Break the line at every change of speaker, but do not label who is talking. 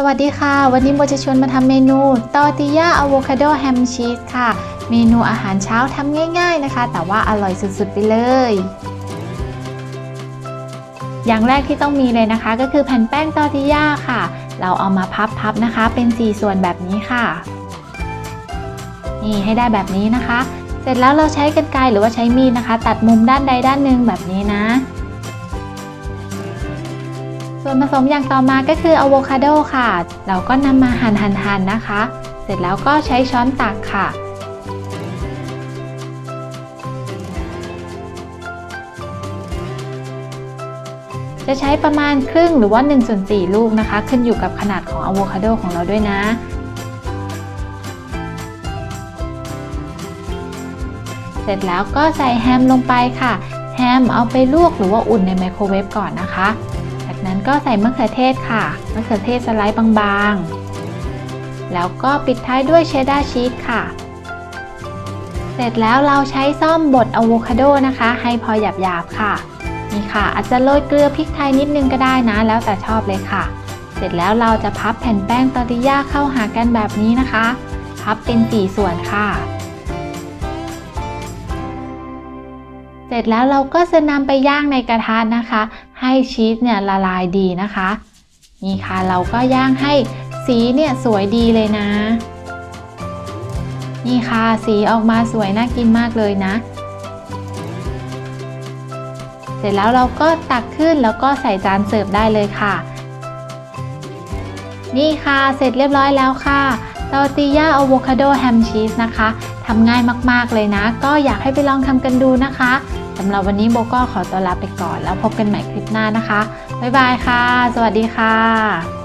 สวัสดีค่ะ วันนี้โบจะชวนมาทำเมนูตอร์ติยาอะโวคาโดแฮมชีสค่ะ เมนูอาหารเช้าทำง่าย ๆนะคะ แต่ว่าอร่อยสุดๆไปเลย อย่างแรกที่ต้องมีเลยนะคะ ก็คือแผ่นแป้งตอร์ติยาค่ะ เราเอามาพับๆนะคะ เป็น 4 ส่วนแบบนี้ค่ะ นี่ให้ได้แบบนี้นะคะ เสร็จแล้วเราใช้กรรไกรหรือว่าใช้มีดนะคะ ตัดมุมด้านใดด้านหนึ่งแบบนี้นะ ส่วนผสมอย่างต่อมาก็คืออะโวคาโดค่ะ เราก็นำมาหั่นหั่นหั่นนะคะ เสร็จแล้วก็ใช้ช้อนตักค่ะ จะใช้ประมาณครึ่งหรือว่า1ส่วน4ลูกนะคะ ขึ้นอยู่กับขนาดของอะโวคาโดของเราด้วยนะเสร็จแล้วก็ใส่แฮมลงไปค่ะ แฮมเอาไปลวกหรือว่าอุ่นในไมโครเวฟก่อนนะคะ จากนั้นก็ใส่มะเขือเทศค่ะ มะเขือเทศสไลด์บางๆ แล้วก็ปิดท้ายด้วยเชดดาร์ชีสค่ะ เสร็จแล้วเราใช้ซ่อมบดอะโวคาโดนะคะ ให้พอหยาบๆค่ะ นี่ค่ะ อาจจะโรยเกลือพริกไทยนิดนึงก็ได้นะ แล้วแต่ชอบเลยค่ะ เสร็จแล้วเราจะพับแผ่นแป้งตอร์ติยาเข้าหากันแบบนี้นะคะ พับเป็นสี่ส่วนค่ะ เสร็จแล้วเราก็จะนำไปย่างในกระทะนะคะ ให้ชีสเนี่ยละลายดีนะคะ นี่ค่ะเราก็ย่างให้สีเนี่ยสวยดีเลยนะ นี่ค่ะสีออกมาสวยน่ากินมากเลยนะ เสร็จแล้วเราก็ตักขึ้นแล้วก็ใส่จานเสิร์ฟได้เลยค่ะ นี่ค่ะเสร็จเรียบร้อยแล้วค่ะตอร์ติยาอะโวคาโดแฮมชีสนะคะทำง่ายมาก ๆ เลยนะ ก็อยากให้ไปลองทำกันดูนะคะ สำหรับวันนี้โบก็ขอตัวลาไปก่อน แล้วพบกันใหม่คลิปหน้านะคะ บ๊ายบายค่ะ สวัสดีค่ะ